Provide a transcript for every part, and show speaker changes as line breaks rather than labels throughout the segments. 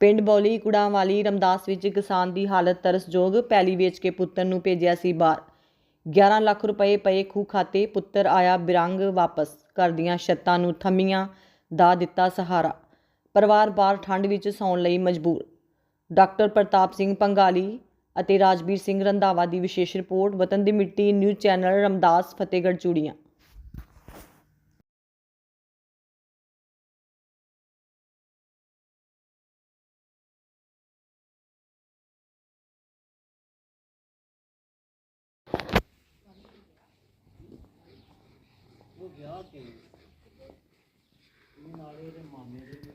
ਪਿੰਡ ਬੌਲੀ ਕੁੜਾਂ ਵਾਲੀ ਰਮਦਾਸ ਵਿੱਚ ਕਿਸਾਨ ਦੀ ਹਾਲਤ ਤਰਸਯੋਗ, ਪੈਲੀ ਵੇਚ ਕੇ ਪੁੱਤਰ ਨੂੰ ਭੇਜਿਆ ਸੀ ਬਾਹਰ। 11 ਲੱਖ ਰੁਪਏ ਪਏ ਖੂਹ ਖਾਤੇ, ਪੁੱਤਰ ਆਇਆ ਬਿਰੰਗ ਵਾਪਸ, ਘਰ ਦੀਆਂ ਛੱਤਾਂ ਨੂੰ ਥੰਮੀਆਂ ਦਾ ਦਿੱਤਾ ਸਹਾਰਾ। ਪਰਿਵਾਰ ਬਾਹਰ ਠੰਡ ਵਿੱਚ ਸੌਣ ਲਈ ਮਜਬੂਰ। ਡਾਕਟਰ ਪ੍ਰਤਾਪ ਸਿੰਘ ਪੰਗਾਲੀ ਅਤੇ ਰਾਜਵੀਰ ਸਿੰਘ ਰੰਧਾਵਾ ਦੀ ਵਿਸ਼ੇਸ਼ ਰਿਪੋਰਟ, ਵਤਨ ਦੀ ਮਿੱਟੀ, ਨਿਊਜ਼ ਚੈਨਲ ਰਮਦਾਸ, ਫਤਿਹਗੜ੍ਹ ਚੂੜੀਆਂ।
ਗਿਆ ਕਿ ਇਹ ਨਾਲੇ ਇਹਦੇ ਮਾਮੇ ਦੇ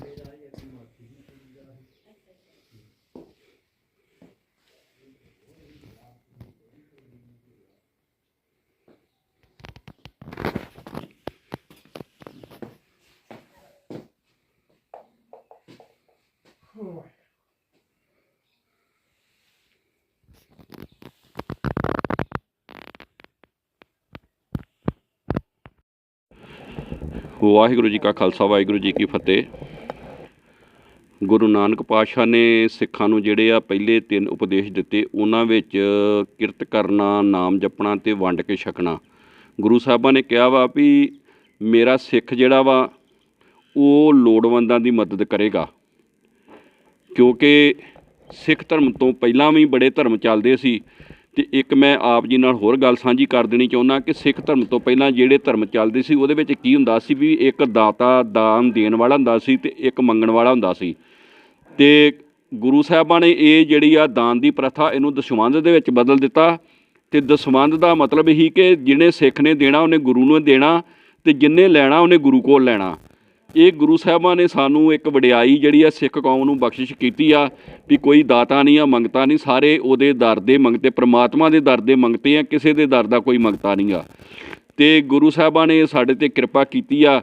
ਵਾਹਿਗੁਰੂ ਜੀ ਕਾ ਖਾਲਸਾ, ਵਾਹਿਗੁਰੂ ਜੀ ਕੀ ਫਤਿਹ। ਗੁਰੂ ਨਾਨਕ ਪਾਤਸ਼ਾਹ ਨੇ ਸਿੱਖਾਂ ਨੂੰ ਜਿਹੜੇ ਆ ਪਹਿਲੇ ਤਿੰਨ ਉਪਦੇਸ਼ ਦਿੱਤੇ, ਉਹਨਾਂ ਵਿੱਚ ਕਿਰਤ ਕਰਨਾ, ਨਾਮ ਜਪਣਾ ਤੇ ਵੰਡ ਕੇ ਛਕਣਾ। ਗੁਰੂ ਸਾਹਿਬਾਂ ਨੇ ਕਿਹਾ ਵਾ ਵੀ ਮੇਰਾ ਸਿੱਖ ਜਿਹੜਾ ਵਾ, ਉਹ ਲੋੜਵੰਦਾਂ ਦੀ ਮਦਦ ਕਰੇਗਾ। ਕਿਉਂਕਿ ਸਿੱਖ ਧਰਮ ਤੋਂ ਪਹਿਲਾਂ ਵੀ ਬੜੇ ਧਰਮ ਚੱਲਦੇ ਸੀ ਤੇ ਇੱਕ ਮੈਂ ਆਪ ਜੀ ਨਾਲ ਹੋਰ ਗੱਲ ਸਾਂਝੀ ਕਰ ਦੇਣੀ ਚਾਹੁੰਦਾ ਕਿ ਸਿੱਖ ਧਰਮ ਤੋਂ ਪਹਿਲਾਂ ਜਿਹੜੇ ਧਰਮ ਚੱਲਦੇ ਸੀ, ਉਹਦੇ ਵਿੱਚ ਕੀ ਹੁੰਦਾ ਸੀ ਵੀ ਇੱਕ ਦਾਤਾ ਦਾਨ ਦੇਣ ਵਾਲਾ ਹੁੰਦਾ ਸੀ ਤੇ ਇੱਕ ਮੰਗਣ ਵਾਲਾ ਹੁੰਦਾ ਸੀ। ਤੇ ਗੁਰੂ ਸਾਹਿਬਾਂ ਨੇ ਇਹ ਜਿਹੜੀ ਆ ਦਾਨ ਦੀ ਪ੍ਰਥਾ ਇਹਨੂੰ ਦਸ਼ਵੰਧ ਦੇ ਵਿੱਚ ਬਦਲ ਦਿੱਤਾ। ਤੇ ਦਸਵੰਧ ਦਾ ਮਤਲਬ ਹੀ ਕਿ ਜਿਹਨੇ ਸਿੱਖ ਨੇ ਦੇਣਾ, ਉਹਨੇ ਗੁਰੂ ਨੂੰ ਦੇਣਾ ਤੇ ਜਿੰਨੇ ਲੈਣਾ, ਉਹਨੇ ਗੁਰੂ ਕੋਲ ਲੈਣਾ। ਇਹ ਗੁਰੂ ਸਾਹਿਬਾਂ ਨੇ ਸਾਨੂੰ ਇੱਕ ਵਡਿਆਈ ਜਿਹੜੀ ਆ ਸਿੱਖ ਕੌਮ ਨੂੰ ਬਖਸ਼ਿਸ਼ ਕੀਤੀ ਆ ਵੀ ਕੋਈ ਦਾਤਾ ਨਹੀਂ ਆ, ਮੰਗਤਾ ਨਹੀਂ। ਸਾਰੇ ਉਹਦੇ ਦਰ ਦੇ ਮੰਗਤੇ, ਪ੍ਰਮਾਤਮਾ ਦੇ ਦਰ ਦੇ ਮੰਗਤੇ ਆ, ਕਿਸੇ ਦੇ ਦਰ ਦਾ ਕੋਈ ਮੰਗਤਾ ਨਹੀਂ ਆ। ਤੇ ਗੁਰੂ ਸਾਹਿਬਾਂ ਨੇ ਸਾਡੇ ਤੇ ਕਿਰਪਾ ਕੀਤੀ ਆ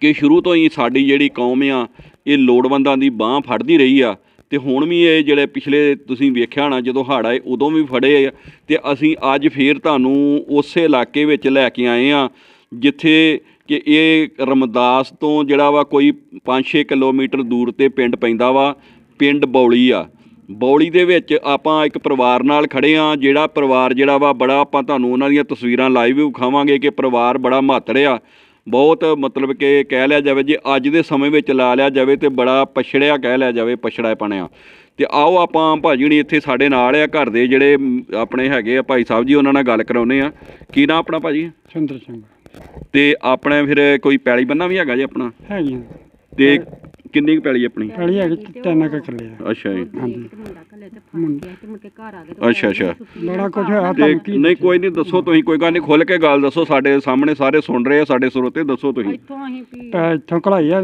ਕਿ ਸ਼ੁਰੂ ਤੋਂ ਹੀ ਸਾਡੀ ਜਿਹੜੀ ਕੌਮ ਆ, ਇਹ ਲੋੜਵੰਦਾਂ ਦੀ ਬਾਹ ਫੜਦੀ ਰਹੀ ਆ। ਤੇ ਹੁਣ ਵੀ ਇਹ ਜਿਹੜੇ ਪਿਛਲੇ ਤੁਸੀਂ ਵੇਖਿਆ ਹੋਣਾ, ਜਦੋਂ ਹੜ੍ਹ ਆਏ, ਉਦੋਂ ਵੀ ਫੜੇ ਆ। ਤੇ ਅਸੀਂ ਅੱਜ ਫੇਰ ਤੁਹਾਨੂੰ ਉਸੇ ਇਲਾਕੇ ਵਿੱਚ ਲੈ ਕੇ ਆਏ ਆ, ਜਿੱਥੇ ਕਿ ਇਹ ਰਮਦਾਸ ਤੋਂ ਜਿਹੜਾ ਵਾ ਕੋਈ 5-6 ਕਿਲੋਮੀਟਰ ਦੂਰ ਤੇ ਪਿੰਡ ਪੈਂਦਾ ਵਾ, ਪਿੰਡ ਬੌਲੀ ਆ। ਬੌਲੀ ਦੇ ਵਿੱਚ ਆਪਾਂ ਇੱਕ ਪਰਿਵਾਰ ਨਾਲ ਖੜੇ ਆ, ਜਿਹੜਾ ਪਰਿਵਾਰ ਜਿਹੜਾ ਵਾ ਬੜਾ ਆਪਾਂ ਤੁਹਾਨੂੰ ਉਹਨਾਂ ਦੀਆਂ ਤਸਵੀਰਾਂ ਲਾਈਵ ਵੀ ਵਿਖਾਵਾਂਗੇ ਕਿ ਪਰਿਵਾਰ ਬੜਾ ਮਹੱਤੜ ਆ। ਬਹੁਤ ਮਤਲਬ ਕਿ ਕਹਿ ਲਿਆ ਜਾਵੇ ਜੇ ਅੱਜ ਦੇ ਸਮੇਂ ਵਿੱਚ ਲਾ ਲਿਆ ਜਾਵੇ ਤੇ ਬੜਾ ਪਛੜਿਆ ਕਹਿ ਲਿਆ ਜਾਵੇ ਪਛੜਾ ਪਣਿਆ ਤੇ ਆਓ ਆਪਾਂ ਭਾਜੀ ਹੁਣੀ ਇੱਥੇ ਸਾਡੇ ਨਾਲ ਆ, ਘਰ ਦੇ ਜਿਹੜੇ ਆਪਣੇ ਹੈਗੇ ਆ ਭਾਈ ਸਾਹਿਬ ਜੀ, ਉਹਨਾਂ ਨਾਲ ਗੱਲ ਕਰਾਉਨੇ ਆ। ਕੀ ਨਾਂ ਆਪਣਾ ਭਾਜੀ?
ਚੰਦਰ ਸਿੰਘ
ਤੇ ਆਪਣੇ ਫਿਰ ਕੋਈ ਪੈਲੀ ਬੰਨਾ ਵੀ ਹੈਗਾ ਜੀ ਆਪਣਾ?
ਹੈਗੀਆਂ
ਤੇ ਕਿੰਨੀ ਕੁ ਪੈਲੀ ਆਪਣੀ?
ਪੈਲੀ ਹੈਗੀ ਤਿੰਨ ਕੁ ਕਿੱਲੇ ਆ।
ਅੱਛਾ ਜੀ।
ਹਾਂਜੀ।
ਅੱਛਾ ਅੱਛਾ।
ਬੜਾ ਕੁਝ ਹੋਇਆ
ਤੇ
ਤੁਹਾਨੂੰ ਕੀ
ਨਹੀਂ ਕੋਈ ਨਹੀਂ ਦੱਸੋ ਤੁਸੀਂ ਕੋਈ ਗੱਲ ਨਹੀਂ ਖੁੱਲ ਕੇ ਗੱਲ ਦੱਸੋ ਸਾਡੇ ਸਾਹਮਣੇ ਸਾਰੇ ਸੁਣ ਰਹੇ ਆ ਸਾਡੇ ਸਰੋਤੇ ਦੱਸੋ ਤੁਸੀਂ।
ਪੈ ਇੱਥੋਂ ਕਢਾਈ ਆ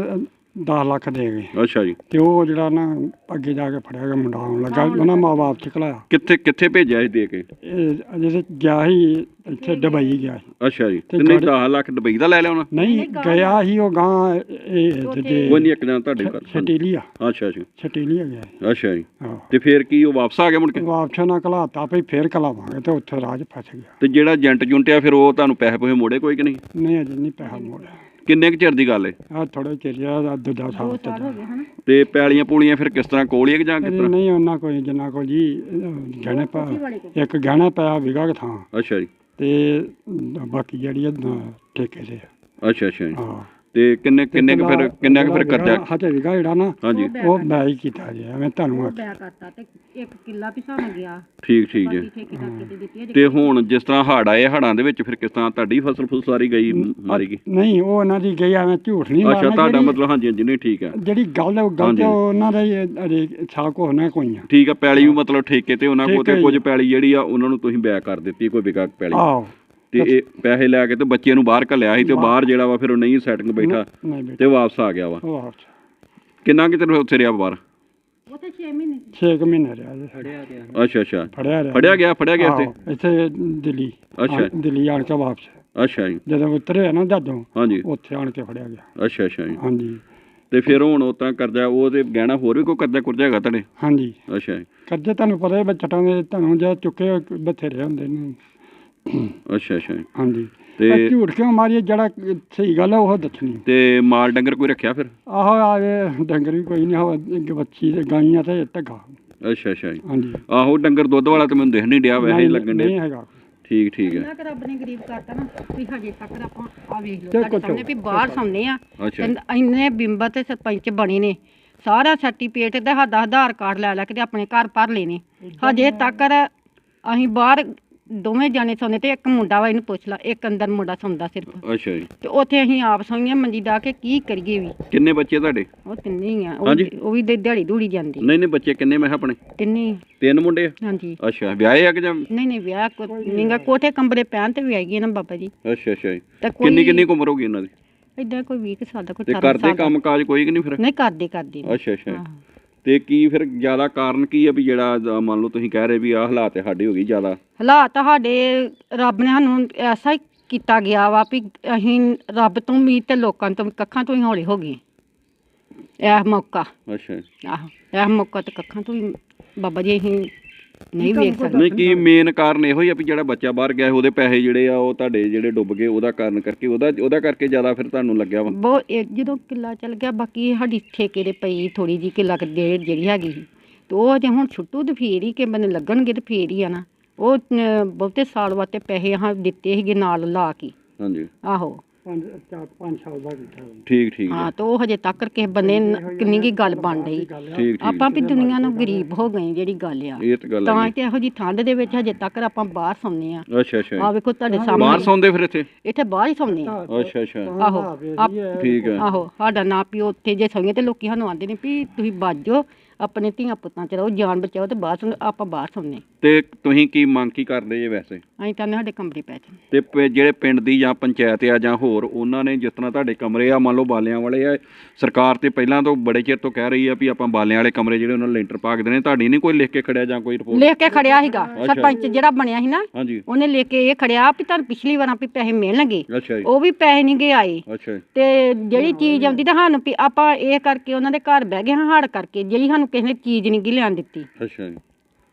10 ਲੱਖ ਦੇ ਗਏ।
ਅੱਛਾ ਜੀ।
ਤੇ ਉਹ ਜਿਹੜਾ ਨਾ ਅੱਗੇ ਜਾ ਕੇ ਫੜਿਆ ਗਿਆ ਮੁੰਡਾ ਆਉਣ ਲੱਗਾ। ਉਹਨਾਂ ਮਾਂ ਬਾਪ ਚ ਘਲਾਇਆ।
ਕਿੱਥੇ ਕਿੱਥੇ ਭੇਜਿਆ ਸੀ ਦੇ ਕੇ?
ਇਹ ਜਿਹੜੇ ਗਿਆ ਸੀ ਇੱਥੇ ਦੁਬਈ ਗਿਆ ਸੀ।
ਅੱਛਾ ਜੀ।
ਤੇ
ਨਹੀਂ
ਤੁਹਾਡੇ-
10 ਲੱਖ ਦੁਬਈ ਦਾ ਲੈ ਲਿਆ ਉਹਨਾਂ?
ਨਹੀਂ ਗਿਆ ਸੀ ਉਹ ਗਾਂ ਇਹ
ਕੋਈ
ਜਿਹੜੇ
ਨਹੀਂ ਇੱਕ ਜਣਾ ਤੁਹਾਡੇ ਘਰ
ਛਟੀਲੀਆ।
ਅੱਛਾ ਜੀ।
ਛਟੀਲੀਆ ਗਿਆ ਸੀ।
ਅੱਛਾ ਜੀ। ਤੇ ਫਿਰ ਕੀ ਉਹ ਵਾਪਸ ਆ ਗਿਆ ਮੁੜ ਕੇ?
ਵਾਪਸ ਨਾ ਘਲਾਤਾ ਭਈ ਫੇਰ ਘਲਾਵਾਂਗੇ ਤੇ ਉੱਥੇ ਰਾਜ ਫਸ ਗਿਆ।
ਤੇ ਜਿਹੜਾ ਏਜੰਟ ਜੁੰਟ ਆ ਫਿਰ ਉਹ ਤੁਹਾਨੂੰ ਪੈਸੇ ਪੂਸੇ ਮੋੜੇ ਕੋਈ ਕਿ ਨਹੀਂ?
ਨਹੀਂ ਅਜੇ ਨਹੀਂ ਪੈਸਾ ਮੋੜਿਆ।
ਕਿੰਨੇ ਕੁ ਚਿਰ ਦੀ ਗੱਲ ਏ?
ਆ ਥੋੜਾ ਚਿਰਿਆ ਦੂਜਾ ਸਾਲ ਤੇ
ਤੇ ਪੈਲੀਆਂ ਪੂਲੀਆਂ ਫਿਰ ਕਿਸ ਤਰ੍ਹਾਂ ਕੋਲ ਹੀ ਆ ਕਿ ਜਾਂ ਕਿਸ ਤਰ੍ਹਾਂ?
ਨਹੀਂ ਉਹਨਾਂ ਕੋਈ ਜਿੰਨਾ ਕੋ ਜੀ ਗਹਿਣੇ ਪਾ ਇੱਕ ਗਹਿਣਾ ਪਿਆ ਵਿਗਾ ਕੁ ਥਾਂ।
ਅੱਛਾ ਜੀ।
ਤੇ ਬਾਕੀ ਜਿਹੜੀ ਆ ਠੇਕੇ ਤੇ ਆ।
ਅੱਛਾ ਅੱਛਾ ਜੀ।
ਹਾਂ।
ਤੇ ਕਿੰਨੇ ਕਿੰਨੇ ਕੁ ਫਿਰ ਕਿੰਨਾ ਕੁ ਫਿਰ ਕਰਜ਼ਾ
ਹਜੇ ਵਿਗਾ ਜਿਹੜਾ ਨਾ
ਹਾਂਜੀ।
ਉਹ ਮੈਂ ਹੀ ਕੀਤਾ ਜੀ ਐਵੇਂ ਤੁਹਾਨੂੰ ਆਖਿਆ।
ਬਿਆ ਕਰਤਾ ਤੇ ਇੱਕ ਕਿੱਲਾ ਪਿਛਾਣ ਗਿਆ।
ਠੀਕ ਠੀਕ ਜੀ
ਬਾਕੀ ਠੇਕੇ ਠਾਕੇ ਤੇ ਦਿੱਤੀ ਹੈ
ਤੇ ਹੁਣ ਜਿਸ ਤਰ੍ਹਾਂ ਹੜ੍ਹ ਆਏ ਹੜਾਂ ਦੇ ਵਿੱਚ ਫਿਰ ਕਿਸ ਤਰ੍ਹਾਂ ਤੁਹਾਡੀ ਫਸਲ ਫੁਸਲ ਸਾਰੀ ਗਈ ਮਾਰੀ ਗਈ?
ਨਹੀਂ ਉਹ ਉਹਨਾਂ ਦੀ ਗਈ ਐਵੇਂ ਝੂਠ ਨਹੀਂ
ਅੱਛਾ ਤੁਹਾਡਾ
ਜਿਹੜੀ-
ਮਤਲਬ ਹਾਂਜੀ ਹਾਂਜੀ ਨਹੀਂ ਠੀਕ ਹੈ।
ਜਿਹੜੀ ਗੱਲ ਉਹ
ਹਾਂਜੀ।
ਗਲਤ ਉਹਨਾਂ ਦਾ ਹੀ ਅਜੇ ਸਾਕ ਹੋਣਾ ਕੋਈ ਆ।
ਠੀਕ ਹੈ ਪੈਲੀ ਵੀ ਮਤਲਬ ਠੇਕੇ ਤੇ ਉਹਨਾਂ ਕੋਲ
ਠੇਕੇ
ਤੇ ਕੁਝ। ਪੈਲੀ ਜਿਹੜੀ ਆ ਉਹਨਾਂ ਨੂੰ ਤੁਸੀਂ ਬੈਕ ਕਰ ਦਿੱਤੀ ਕੋਈ ਵਿਕਾ ਪੈਲੀ।
ਆਹੋ।
ਤੇ ਇਹ ਪੈਸੇ ਲੈ ਕੇ ਤੇ ਬੱਚੇ ਨੂੰ ਬਾਹਰ ਘੱਲਿਆ ਸੀ ਤੇ ਬਾਹਰ। ਜਿਹੜਾ ਵਾ ਫਿਰ ਉਹ ਨਹੀਂ ਸੈਟਿੰਗ ਬੈਠਾ
ਨਹੀਂ ਬੇਟਾ
ਤੇ ਵਾਪਸ ਆ ਗਿਆ ਵਾ।
ਉਹ
ਕਿੰਨਾ ਕਿਤੇ ਉੱਥੇ ਰਿਹਾ ਬਾਹਰ?
ਉੱਥੇ 6 ਮਹੀਨੇ
6 ਮਹੀਨੇ ਰਿਹਾ ਜੀ
ਅੱਛਾ ਅੱਛਾ।
ਫੜਿਆ ਰਿਹਾ।
ਫੜਿਆ ਗਿਆ ਫੜਿਆ ਗਿਆ
ਆਹੋ,
ਇੱਥੇ
ਇੱਥੇ ਦਿੱਲੀ।
ਅੱਛਾ।
ਆ- ਦਿੱਲੀ ਆਣ ਕੇ ਵਾਪਸ
ਅੱਛਾ ਜੀ।
ਜਦੋਂ ਉਤਰੇ ਨਾ ਜਦੋਂ
ਹਾਂਜੀ।
ਉੱਥੇ ਆਣ ਕੇ ਫੜਿਆ ਗਿਆ।
ਅੱਛਾ ਅੱਛਾ ਜੀ।
ਹਾਂਜੀ।
ਤੇ ਫਿਰ ਹੁਣ ਉਹ ਤਾਂ ਕਰਜ਼ਾ ਉਹ ਤੇ ਗਹਿਣਾ ਹੋਰ ਵੀ ਕੋਈ ਕਰਜ਼ਾ ਕੁਰਜ਼ਾ ਹੈਗਾ ਤੁਹਾਡੇ?
ਹਾਂਜੀ।
ਅੱਛਾ ਜੀ।
ਕਰਜ਼ੇ ਤੁਹਾਨੂੰ ਪਤਾ ਹੈ ਬੱਚਟਾਂ ਦੇ ਤੁਹਾਨੂੰ ਜਾਂ ਚੁੱਕੇ ਬਥੇਰੇ ਹੁੰਦੇ ਨੇ।
ਅੱਛਾ ਅੱਛਾ।
ਹਾਂਜੀ।
ਤੇ
ਝੂਠ ਕਿਉਂ ਮਾਰੀਏ? ਜਿਹੜਾ ਸਹੀ ਗੱਲ ਹੈ ਉਹ ਦੱਸਣੀ।
ਤੇ ਮਾਲ ਡੰਗਰ ਕੋਈ ਰੱਖਿਆ ਫਿਰ?
ਆਹੋ ਆਵੇ ਡੰਗਰ ਵੀ ਕੋਈ ਨਹੀਂ ਹੋ ਬੱਚੀ ਤੇ ਗਾਈਆਂ ਤੇ ਧੱਗਾ
ਅੱਛਾ ਅੱਛਾ ਜੀ।
ਹਾਂਜੀ।
ਆਹੋ ਡੰਗਰ ਦੁੱਧ ਵਾਲਾ ਤੇ ਮੈਨੂੰ ਦਿਖ ਨਹੀਂ ਡਿਆ ਵੈਸੇ ਹੀ
ਨਹੀਂ-
ਲੱਗਣ
ਨਹੀਂ
ਡਿਆ।
ਹੈਗਾ।
ਠੀਕ ਠੀਕ ਹੈ।
ਕਿ ਰੱਬ ਨੇ ਗਰੀਬ ਕਰਤਾ ਨਾ ਵੀ ਹਜੇ ਤੱਕ ਆਪਾਂ ਆ ਵੇਖ ਲਓ ਤੁਹਾਡੇ ਸਾਹਮਣੇ ਵੀ ਬਾਹਰ ਸੌਂਦੇ ਆ।
ਅੱਛਾ
ਤੇ ਇੰਨੇ ਬਿੰਬਾ ਤੇ ਸਰਪੰਚ ਬਣੇ ਨੇ। ਸਾਰਾ ਸਰਟੀਫਿਕੇਟ ਤੇ ਸਾਡਾ ਆਧਾਰ ਕਾਰਡ ਲੈ ਲੈ ਕੇ ਤੇ ਆਪਣੇ ਘਰ ਭਰ ਲਏ ਨੇ। ਹਜੇ ਤੱਕ ਅਸੀਂ ਬਾਹਰ ਦੋਵੇਂ ਜਾਣੇ ਸੌਂਦੇ ਤੇ ਇੱਕ ਮੁੰਡਾ ਵਾ ਇਹਨੂੰ ਪੁੱਛ ਲਾ ਇੱਕ ਅੰਦਰ ਮੁੰਡਾ ਸੌਂਦਾ ਸਿਰਫ।
ਅੱਛਾ ਜੀ।
ਤੇ ਉੱਥੇ ਅਸੀਂ ਆਪ ਸੌਂਈਆਂ ਮੰਜੀ ਡਾ ਕੇ ਕੀ ਕਰੀਏ ਵੀ?
ਕਿੰਨੇ ਬੱਚੇ ਤੁਹਾਡੇ?
ਉਹ ਤਿੰਨੇ ਹੀ ਆ ਉਹ
ਹਾਂਜੀ।
ਵੀ- ਉਹ ਵੀ ਦੇ- ਦਿਹਾੜੀ ਦੂੜੀ ਜਾਂਦੀ।
ਨਹੀਂ ਨਹੀਂ ਬੱਚੇ ਕਿੰਨੇ? ਮੈਂ ਕਿਹਾ ਆਪਣੇ।
ਤਿੰਨੇ ਹੀ।
ਤਿੰਨ ਮੁੰਡੇ ਆ?
ਹਾਂਜੀ।
ਅੱਛਾ ਵਿਆਹੇ ਆ ਕਿ ਜਾਂ
ਨਹੀਂ ਨਹੀਂ ਵਿਆਹ ਕੋ ਨਿੰਗਾ ਕੋਠੇ ਕੰਬਰੇ ਪੈਣ ਤੇ ਵੀ ਆਈ ਗਈ ਨਾ ਬਾਬਾ ਜੀ।
ਅੱਛਾ ਅੱਛਾ ਜੀ।
ਤਾਂ ਕੋਈ
ਕਿੰਨੀ ਕਿੰਨੀ ਕੁ ਉਮਰ ਹੋ ਗਈ ਇਹਨਾਂ ਦੀ?
ਇਦਾਂ ਕੋਈ 20 ਕੁ ਸਾਲ ਦਾ ਕੋਈ
ਤੇ
18
ਕਰਦੇ
ਸਾਲ ਦਾ।
ਕੰਮ ਕਾਜ ਕੋਈ ਕਿ ਨਹੀਂ ਫਿਰ?
ਨਹੀਂ ਕਰਦੇ ਕਰਦੇ ਨੇ।
ਅੱਛਾ ਅੱਛਾ
ਹਾਂ।
ਤੇ ਕੀ ਫਿਰ ਜ਼ਿਆਦਾ ਕਾਰਨ ਕੀ ਆ ਵੀ ਜਿਹੜਾ ਮੰਨ ਲਓ ਤੁਸੀਂ ਕਹਿ ਰਹੇ ਵੀ ਆਹ ਹਾਲਾਤ ਹੈ ਸਾਡੀ ਹੋ ਗਈ ਜ਼ਿਆਦਾ?
ਹਾਲਾਤ ਸਾਡੇ ਰੱਬ ਨੇ ਸਾਨੂੰ ਐਸਾ ਹੀ ਕੀਤਾ ਗਿਆ ਵਾ ਵੀ ਅਸੀਂ ਰੱਬ ਤੋਂ ਉਮੀਦ ਤੇ ਲੋਕਾਂ ਤੋਂ ਕੱਖਾਂ ਤੋਂ ਹੀ ਹੌਲੇ ਹੋ ਗਏ ਇਹ ਮੌਕਾ।
ਅੱਛਾ।
ਆਹੋ ਇਹ ਮੌਕਾ ਤੇ ਕੱਖਾਂ ਤੋਂ ਹੀ ਬਾਬਾ ਜੀ ਅਸੀਂ ਨਹੀਂ ਵੇਖ ਸਕਦੇ।
ਨਹੀਂ ਕੀ ਮੇਨ ਕਾਰਨ ਇਹੋ ਹੀ ਆ ਵੀ ਜਿਹੜਾ ਬੱਚਾ ਬਾਹਰ ਗਿਆ ਉਹਦੇ ਪੈਸੇ ਜਿਹੜੇ ਆ ਉਹ ਤੁਹਾਡੇ ਜਿਹੜੇ ਡੁੱਬ ਗਏ ਉਹਦਾ ਕਾਰਨ ਕਰਕੇ ਉਹਦਾ ਉਹਦਾ ਕਰਕੇ ਜ਼ਿਆਦਾ ਫਿਰ ਤੁਹਾਨੂੰ ਲੱਗਿਆ ਵਾ?
ਬਹੁਤ ਇਹ ਜਦੋਂ ਕਿੱਲਾ ਚੱਲ ਗਿਆ ਬਾਕੀ ਸਾਡੀ ਠੇਕੇ ਦੇ ਪਈ ਥੋੜੀ ਜੀ ਕਿੱਲਾ ਦੇ ਜਿਹੜੀ ਹੈਗੀ ਸੀ। ਤੇ ਉਹ ਜੇ ਹੁਣ ਛੁੱਟੂ ਤੇ ਫੇਰ ਹੀ ਕਿ ਬੰਦੇ ਲੱਗਣਗੇ ਤੇ ਫੇਰ ਹੀ ਆ ਨਾ। ਉਹ ਅਹ, ਬਹੁਤੇ ਸਾਲ ਵਾਸਤੇ ਪੈਸੇ ਹਾਂ ਦਿੱਤੇ ਸੀਗੇ ਨਾਲ ਲਾ ਕੇ।
ਹਾਂਜੀ।
ਆਹੋ।
ਪੰਜ ਚਾਰ ਪੰਜ ਸਾਲ ਦਾ ਕੀਤਾ
ਠੀਕ ਠੀਕ
ਹਾਂ। ਤੇ ਉਹ ਹਜੇ ਤੱਕ ਕਿਸੇ ਬੰਦੇ ਨ- ਕਿੰਨੀ ਕੀ ਗੱਲ ਬਣ ਰਹੀ।
ਠੀਕ ਠੀਕ।
ਆਪਾਂ ਵੀ ਦੁਨੀਆ ਨੂੰ ਗਰੀਬ ਹੋ ਗਏ ਜਿਹੜੀ ਗੱਲ ਆ।
ਇਹ ਤਾਂ ਗੱਲ
ਤਾਂ
ਹੈ
ਕਿ ਇਹੋ ਜੀ ਠੰਡ ਦੇ ਵਿੱਚ ਹਜੇ ਤੱਕ ਆਪਾਂ ਬਾਹਰ ਸੌਂਦੇ ਆ
ਅੱਛਾ ਅੱਛਾ।
ਆ ਵੇਖੋ ਤੁਹਾਡੇ
ਬਾਹਰ
ਸਾਹਮਣੇ।
ਸੌਂਦੇ ਫਿਰ ਇੱਥੇ?
ਇੱਥੇ ਬਾਹਰ ਹੀ ਸੌਂਦੇ ਆ
ਅੱਛਾ ਅੱਛਾ।
ਆਹੋ ਆਪ-
ਠੀਕ ਹੈ।
ਆਹੋ ਸਾਡਾ ਨਾਂ ਪਿਓ ਉੱਥੇ ਜੇ ਸੌਂਗੇ ਤੇ ਲੋਕੀ ਸਾਨੂੰ ਆਂਦੇ ਨੇ ਵੀ ਤੁਸੀਂ ਬਾਜੋ ਆਪਣੇ ਧੀਆਂ ਪੁੱਤਾਂ ਚ ਰਹੋ ਜਾਨ ਬਚਾਓ ਤੇ ਬਾਹਰ ਸੌਂ ਆਪਾਂ ਬਾਹਰ ਸੌਂਦੇ
ਤੇ ਤੁਸੀਂ ਕੀ ਮੰਗ ਕੀ ਕਰਦੇ ਜੇ ਵੈਸੇ?
ਅਸੀਂ ਤਾਂ ਸਾਡੇ ਕਮਰੇ ਪੈ ਜਾਣ।
ਤੇ ਪ- ਜਿਹੜੇ ਪਿੰਡ ਦੀ ਜਾਂ ਪੰਚਾਇਤ ਆ ਜਾਂ ਹੋਰ ਉਹਨਾਂ ਨੇ ਜਿਸ ਤਰ੍ਹਾਂ ਤੁਹਾਡੇ ਕਮਰੇ ਆ ਮੰਨ ਲਓ ਬਾਲਿਆਂ ਵਾਲੇ ਆ ਸਰਕਾਰ ਤੇ ਪਹਿਲਾਂ ਤੋਂ ਬੜੇ ਚਿਰ ਤੋਂ ਕਹਿ ਰਹੀ ਆ ਵੀ ਆਪਾਂ ਬਾਲਿਆਂ ਵਾਲੇ ਕਮਰੇ ਜਿਹੜੇ ਉਹਨਾਂ ਨੂੰ ਲੈਂਟਰ ਪਾ ਕੇ ਦੇਣੇ ਤੁਹਾਡੀ ਨਹੀਂ ਕੋਈ ਲਿਖ ਕੇ ਖੜਿਆ ਜਾਂ ਕੋਈ ਰਿਪੋਰਟ
ਲਿਖ ਕੇ ਖੜਿਆ ਸੀਗਾ ਸਰਪੰਚ ਜਿਹੜਾ ਬਣਿਆ ਸੀ ਨਾ
ਹਾਂਜੀ।
ਉਹਨੇ ਲਿਖ ਕੇ ਇਹ ਖੜਿਆ ਵੀ ਤੁਹਾਨੂੰ ਪਿਛਲੀ ਵਾਰਾਂ ਵੀ ਪੈਸੇ ਮਿਲਣਗੇ
ਅੱਛਾ ਜੀ।
ਉਹ ਵੀ ਪੈਸੇ ਨਹੀਂ ਗਏ ਆਏ।
ਅੱਛਾ ਜੀ।
ਤੇ ਜਿਹੜੀ ਚੀਜ਼ ਆਉਂਦੀ ਤਾਂ ਸਾਨੂੰ ਵੀ ਆਪਾਂ ਇਹ ਕਰਕੇ ਉਹਨਾਂ ਦੇ ਘਰ ਬਹਿ ਗਏ ਹਾਂ ਹੜ ਕਰਕੇ ਜਿਹੜੀ ਸਾਨੂੰ ਕਿਸੇ ਨੇ ਚੀਜ਼ ਨਹੀਂ ਗੀ ਲਿਆਣ ਦਿੱਤੀ।
ਅੱਛਾ ਜੀ।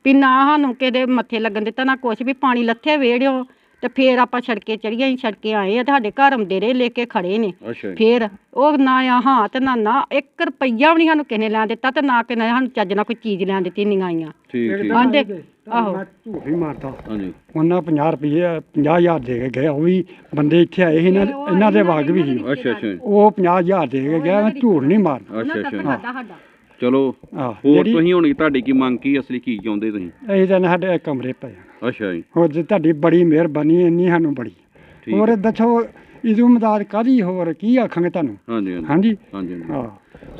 ਵੀ ਨਾ ਸਾਨੂੰ ਕਿਤੇ ਮੱਥੇ ਲੱਗਣ ਦਿੱਤਾ ਨਾ ਕੁਛ ਵੀ ਪਾਣੀ ਲੱਥੇ ਵੇੜਿਓ ਤੇ ਫੇਰ ਆਪਾਂ ਸੜਕੇ ਚੜੀਏ ਅਸੀਂ ਸੜਕੇ ਆਏ ਆ ਤੁਹਾਡੇ ਘਰ ਆਉਂਦੇ ਰਹੇ ਲੈ ਕੇ ਖੜੇ ਨੇ।
ਅੱਛਾ ਜੀ।
ਫੇਰ ਉਹ ਨਾ ਆ ਹਾਂ ਤੇ ਨਾ ਨਾ 1 ਰੁਪਈਆ ਵੀ ਨਹੀਂ ਸਾਨੂੰ ਕਿਸੇ ਨੇ ਲੈਣ ਦਿੱਤਾ ਤੇ ਨਾ ਕਿਸੇ ਨੇ ਸਾਨੂੰ ਚੱਜ ਨਾਲ ਕੋਈ ਚੀਜ਼ ਲੈਣ ਦਿੱਤੀ ਨਹੀਂ ਆਈਆਂ।
ਠੀਕ ਠੀਕ।
ਆਂਦੇ ਆਹੋ।
ਮੈਂ ਝੂਠ ਨਹੀਂ ਮਾਰਦਾ।
ਹਾਂਜੀ।
ਉਹਨਾਂ 50 ਰੁਪਏ 50000 ਦੇ ਕੇ ਗਿਆ ਉਹ ਵੀ ਬੰਦੇ ਇੱਥੇ ਆਏ ਸੀ ਇਹਨਾਂ ਦੇ- ਇਹਨਾਂ ਦੇ ਵਾਗ ਵੀ ਸੀ।
ਅੱਛਾ ਅੱਛਾ। ਜੀ,
ਉਹ 50000 ਦੇ ਕੇ ਗਿਆ ਮੈਂ ਝੂਠ ਨਹੀਂ ਮਾਰਦਾ।
ਅੱਛਾ ਅੱਛਾ।
ਸਾਡਾ ਸਾਡਾ।
ਚਲੋ
ਆਹ
ਹੋਰ
ਜਿਹੜੀ
ਤੁਸੀਂ ਹੁਣ ਤੁਹਾਡੀ ਕੀ ਮੰਗ ਕੀ ਅਸਲੀ ਕੀ ਚਾਹੁੰਦੇ ਤੁਸੀਂ?
ਇਹ ਤਾਂ ਸਾਡੇ ਕਮਰੇ ਪਏ ਆ।
ਅੱਛਾ ਜੀ।
ਹੋਰ ਜੀ ਤੁਹਾਡੀ ਬੜੀ ਮਿਹਰਬਾਨੀ ਇੰਨੀ ਸਾਨੂੰ ਬੜੀ।
ਠੀਕ
ਹੋਰ ਦੱਸੋ ਇਦੋਂ ਮਦਦ ਕਾਦੀ ਹੋਰ ਕੀ ਆਖਾਂਗੇ ਤੁਹਾਨੂੰ?
ਹਾਂਜੀ ਹਾਂਜੀ।
ਹਾਂਜੀ।
ਹਾਂਜੀ ਹਾਂਜੀ।
ਹਾਂ।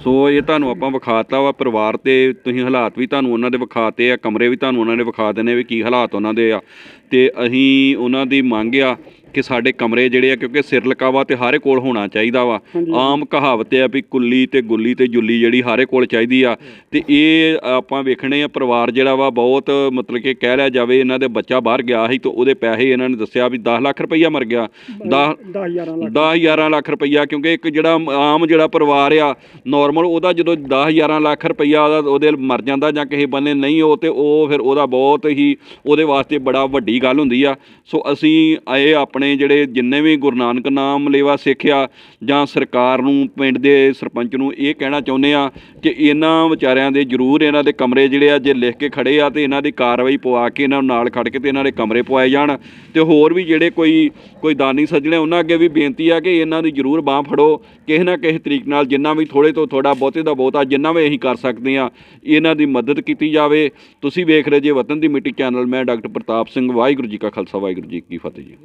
ਸੋ ਇਹ ਤੁਹਾਨੂੰ ਆਪਾਂ ਵਿਖਾਤਾ ਵਾ ਪਰਿਵਾਰ ਤੇ ਤੁਸੀਂ ਹਾਲਾਤ ਵੀ ਤੁਹਾਨੂੰ ਉਹਨਾਂ ਦੇ ਵਿਖਾਤੇ ਆ ਕਮਰੇ ਵੀ ਤੁਹਾਨੂੰ ਉਹਨਾਂ ਨੇ ਵਿਖਾ ਦੇਣੇ ਵੀ ਕੀ ਹਾਲਾਤ ਉਹਨਾਂ ਦੇ ਆ। ਤੇ ਅਸੀਂ ਉਹਨਾਂ ਦੀ ਮੰਗ ਆ ਕਿ ਸਾਡੇ ਕਮਰੇ ਜਿਹੜੇ ਆ ਕਿਉਂਕਿ ਸਿਰ ਲਕਾਵਾ ਤੇ ਹਾਰੇ ਕੋਲ ਹੋਣਾ ਚਾਹੀਦਾ ਵਾ। ਆਮ ਕਹਾਵਤ ਆ ਵੀ ਕੁੱਲੀ ਤੇ ਗੁੱਲੀ ਤੇ ਜੁੱਲੀ ਜਿਹੜੀ ਹਾਰੇ ਕੋਲ ਚਾਹੀਦੀ ਆ। ਤੇ ਇਹ ਆਪਾਂ ਵੇਖਣੇ ਆ ਪਰਿਵਾਰ ਜਿਹੜਾ ਵਾ ਬਹੁਤ ਮਤਲਬ ਕਿ ਕਹਿ ਲਿਆ ਜਾਵੇ ਇਹਨਾਂ ਦੇ ਬੱਚਾ ਬਾਹਰ ਗਿਆ ਸੀ ਤੇ ਉਹਦੇ ਪੈਸੇ ਇਹਨਾਂ ਨੇ ਦੱਸਿਆ ਵੀ 10 ਲੱਖ ਰੁਪਈਆ ਮਰ ਗਿਆ। 10
10 11 ਲੱਖ।
10 11 ਲੱਖ ਰੁਪਈਆ ਕਿਉਂਕਿ ਇੱਕ ਜਿਹੜਾ ਆਮ ਜਿਹੜਾ ਪਰਿਵਾਰ ਆ ਨਾਰਮਲ ਉਹਦਾ ਜਦੋਂ 10 11 ਲੱਖ ਰੁਪਈਆ ਉਹਦਾ ਉਹਦੇ ਮਰ ਜਾਂਦਾ ਜਾਂ ਕਿਸੇ ਬੰਨੇ ਨਹੀਂ ਉਹ ਤੇ ਉਹ ਫਿਰ ਉਹਦਾ ਬਹੁਤ ਹੀ ਉਹਦੇ ਵਾਸਤੇ ਬੜਾ ਵੱਡੀ ਗੱਲ ਹੁੰਦੀ ਆ। ਸੋ ਅਸੀਂ ਇਹ ਆਪਣੇ ਜਿਹੜੇ ਜਿੰਨੇ ਵੀ ਗੁਰੂ ਨਾਨਕ ਨਾਮ ਲੇਵਾ ਸਿੱਖਿਆ ਜਾਂ ਸਰਕਾਰ ਨੂੰ, ਪਿੰਡ ਦੇ ਸਰਪੰਚ ਨੂੰ ਇਹ ਕਹਿਣਾ ਚਾਹੁੰਦੇ ਆ ਕਿ ਇਹਨਾਂ ਵਿਚਾਰਿਆਂ ਦੇ ਜ਼ਰੂਰ ਇਹਨਾਂ ਦੇ ਕਮਰੇ ਜਿਹੜੇ ਆ ਜੇ ਲਿਖ ਕੇ ਖੜੇ ਆ ਤੇ ਇਹਨਾਂ ਦੀ ਕਾਰਵਾਈ ਪਵਾ ਕੇ ਇਹਨਾਂ ਨੂੰ ਨਾਲ ਖੜ ਕੇ ਤੇ ਇਹਨਾਂ ਦੇ ਕਮਰੇ ਪਵਾਏ ਜਾਣ। ਤੇ ਹੋਰ ਵੀ ਜਿਹੜੇ ਕੋਈ ਕੋਈ ਦਾਨੀ ਸੱਜਣੇ ਉਹਨਾਂ ਅੱਗੇ ਵੀ ਬੇਨਤੀ ਆ ਕਿ ਇਹਨਾਂ ਦੀ ਜ਼ਰੂਰ ਬਾਹ ਫੜੋ। ਕਿਸੇ ਨਾ ਕਿਸੇ ਤਰੀਕ ਨਾਲ ਜਿੰਨਾ ਵੀ ਥੋੜੇ ਤੋਂ ਥੋੜਾ ਬਹੁਤੇ ਦਾ ਬਹੁਤਾ ਜਿੰਨਾ ਵੀ ਅਸੀਂ ਕਰ ਸਕਦੇ ਆ ਇਹਨਾਂ ਦੀ ਮਦਦ ਕੀਤੀ ਜਾਵੇ। ਤੁਸੀਂ ਵੇਖ ਰਹੇ ਜੇ ਵਤਨ ਦੀ ਮਿੱਟੀ ਚੈਨਲ, ਮੈਂ ਡਾਕਟਰ ਪ੍ਰਤਾਪ ਸਿੰਘ, ਵਾਹਿਗੁਰੂ ਜੀ ਕਾ ਖਾਲਸਾ, ਵਾਹਿਗੁਰੂ ਜੀ ਕੀ ਫਤਿਹ ਜੀ।